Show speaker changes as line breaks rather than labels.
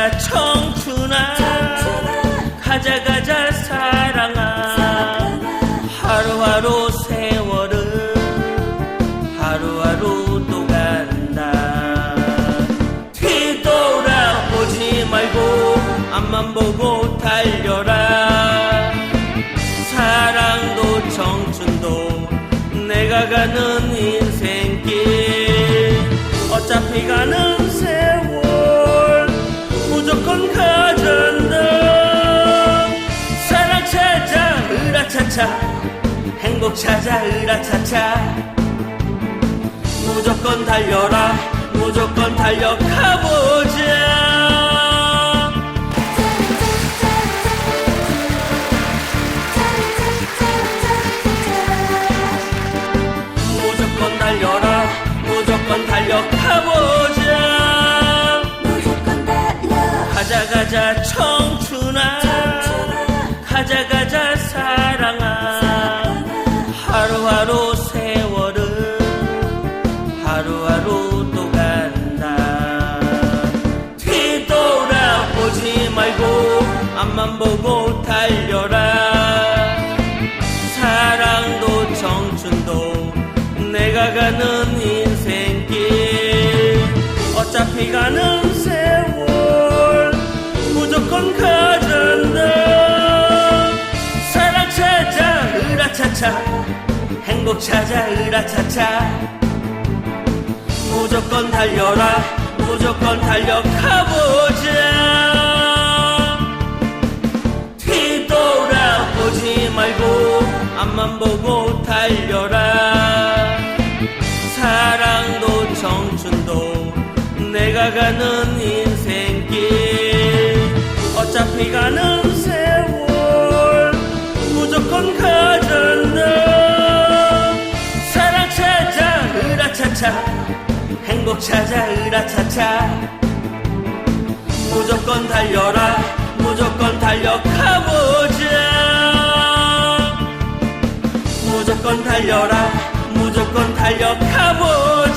가자 청춘아 가자 가자 사랑아. 하루하루 세월은 하루하루 또 간다. 뒤돌아보지 말고 앞만 보고 달려라. 사랑도 청춘도 내가 가는 인생길. 어차피 가는 으라차차 행복 찾아 으라차차. 무조건 달려라 무조건 달려가보자. 무조건 달려라 무조건 달려가보자.
무조건 달려
가자 가자 청춘아 하루하루 세월은 하루하루 또 간다. 뒤돌아보지 말고 앞만 보고 달려라. 사랑도 청춘도 내가 가는 인생길. 어차피 가는 세월 무조건 가잔다. 사랑 찾아 으라차차 행복 찾아 으라차차. 무조건 달려라 무조건 달려 가보자. 뒤돌아보지 말고 앞만 보고 달려라. 사랑도 청춘도 내가 가는 으라차차 행복 찾아 으라차차. 무조건 달려라 무조건 달려가보자. 무조건 달려라 무조건 달려가보자